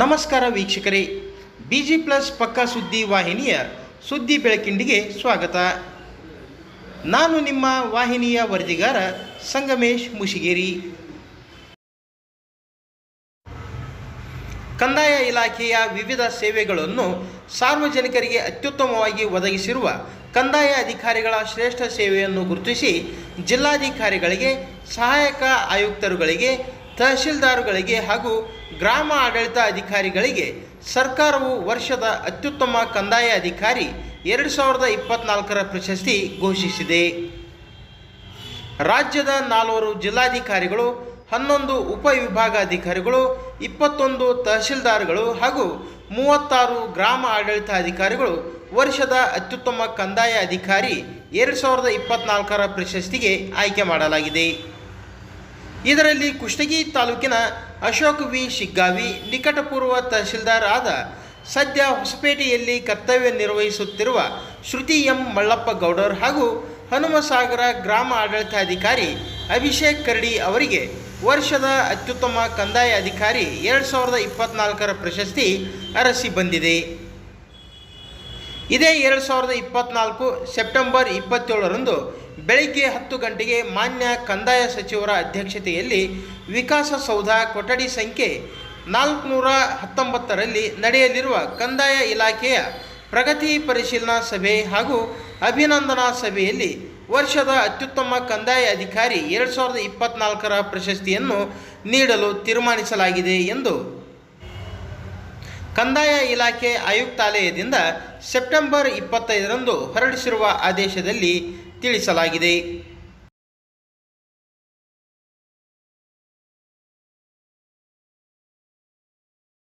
ನಮಸ್ಕಾರ ವೀಕ್ಷಕರೇ. B G plus ಪಕ್ಕಾ ಸುದ್ದಿ ವಾಹಿನಿಯ ಸುದ್ದಿ ಬೆಳಕಿಂಡಿಗೆ ಸ್ವಾಗತ. ನಾನು ನಿಮ್ಮ ವಾಹಿನಿಯ ವರದಿಗಾರ ಸಂಗಮೇಶ್ ಮುಷಿಗೇರಿ. ಕಂದಾಯ ಇಲಾಖೆಯ ವಿವಿಧ ಸೇವೆಗಳನ್ನು ಸಾರ್ವಜನಿಕರಿಗೆ ಅತ್ಯುತ್ತಮವಾಗಿ ಒದಗಿಸಿರುವ ಕಂದಾಯ ಅಧಿಕಾರಿಗಳ ಶ್ರೇಷ್ಠ ಸೇವೆಯನ್ನು ಗುರುತಿಸಿ ಜಿಲ್ಲಾಧಿಕಾರಿಗಳಿಗೆ, ಸಹಾಯಕ ಆಯುಕ್ತರುಗಳಿಗೆ ತಹಶೀಲ್ದಾರುಗಳಿಗೆ ಹಾಗೂ ಗ್ರಾಮ ಆಡಳಿತ ಅಧಿಕಾರಿಗಳಿಗೆ ಸರ್ಕಾರವು ವರ್ಷದ ಅತ್ಯುತ್ತಮ ಕಂದಾಯ ಅಧಿಕಾರಿ ಎರಡು ಸಾವಿರದ ಇಪ್ಪತ್ನಾಲ್ಕರ ಪ್ರಶಸ್ತಿ ಘೋಷಿಸಿದೆ. ರಾಜ್ಯದ ನಾಲ್ವರು ಜಿಲ್ಲಾಧಿಕಾರಿಗಳು, ಹನ್ನೊಂದು ಉಪವಿಭಾಗಾಧಿಕಾರಿಗಳು ಇಪ್ಪತ್ತೊಂದು ತಹಶೀಲ್ದಾರ್ಗಳು ಹಾಗೂ ಮೂವತ್ತಾರು ಗ್ರಾಮ ಆಡಳಿತ ಅಧಿಕಾರಿಗಳು ವರ್ಷದ ಅತ್ಯುತ್ತಮ ಕಂದಾಯ ಅಧಿಕಾರಿ ಎರಡು ಸಾವಿರದ ಇಪ್ಪತ್ನಾಲ್ಕರ ಪ್ರಶಸ್ತಿಗೆ ಆಯ್ಕೆ ಮಾಡಲಾಗಿದೆ. ಇದರಲ್ಲಿ ಕುಷ್ಟಗಿ ತಾಲೂಕಿನ ಅಶೋಕ್ ವಿ ಶಿಗ್ಗಾವಿ ನಿಕಟಪೂರ್ವ ತಹಸೀಲ್ದಾರ್ ಆದ ಸದ್ಯ ಹೊಸಪೇಟೆಯಲ್ಲಿ ಕರ್ತವ್ಯ ನಿರ್ವಹಿಸುತ್ತಿರುವ ಶ್ರುತಿ ಎಂ ಮಳ್ಳಪ್ಪ ಗೌಡರ್ ಹಾಗೂ ಹನುಮಸಾಗರ ಗ್ರಾಮ ಆಡಳಿತಾಧಿಕಾರಿ ಅಭಿಷೇಕ್ ಕರಡಿ ಅವರಿಗೆ ವರ್ಷದ ಅತ್ಯುತ್ತಮ ಕಂದಾಯ ಅಧಿಕಾರಿ ಎರಡು ಸಾವಿರದ ಇಪ್ಪತ್ನಾಲ್ಕರ ಪ್ರಶಸ್ತಿ ಅರಸಿ ಬಂದಿದೆ. ಇದೇ ಎರಡು ಸಾವಿರದ ಇಪ್ಪತ್ನಾಲ್ಕು ಸೆಪ್ಟೆಂಬರ್ ಇಪ್ಪತ್ತೇಳರಂದು ಬೆಳಗ್ಗೆ ಹತ್ತು ಗಂಟೆಗೆ ಮಾನ್ಯ ಕಂದಾಯ ಸಚಿವರ ಅಧ್ಯಕ್ಷತೆಯಲ್ಲಿ ವಿಕಾಸಸೌಧ ಕೊಠಡಿ ಸಂಖ್ಯೆ ನಾಲ್ಕುನೂರ ಹತ್ತೊಂಬತ್ತರಲ್ಲಿ ನಡೆಯಲಿರುವ ಕಂದಾಯ ಇಲಾಖೆಯ ಪ್ರಗತಿ ಪರಿಶೀಲನಾ ಸಭೆ ಹಾಗೂ ಅಭಿನಂದನಾ ಸಭೆಯಲ್ಲಿ ವರ್ಷದ ಅತ್ಯುತ್ತಮ ಕಂದಾಯ ಅಧಿಕಾರಿ ಎರಡು ಸಾವಿರದ ಇಪ್ಪತ್ನಾಲ್ಕರ ಪ್ರಶಸ್ತಿಯನ್ನು ನೀಡಲು ತೀರ್ಮಾನಿಸಲಾಗಿದೆ ಎಂದು ಕಂದಾಯ ಇಲಾಖೆ ಆಯುಕ್ತಾಲಯದಿಂದ ಸೆಪ್ಟೆಂಬರ್ ಇಪ್ಪತ್ತೈದರಂದು ಹೊರಡಿಸಿರುವ ಆದೇಶದಲ್ಲಿ ತಿಳಿಸಲಾಗಿದೆ.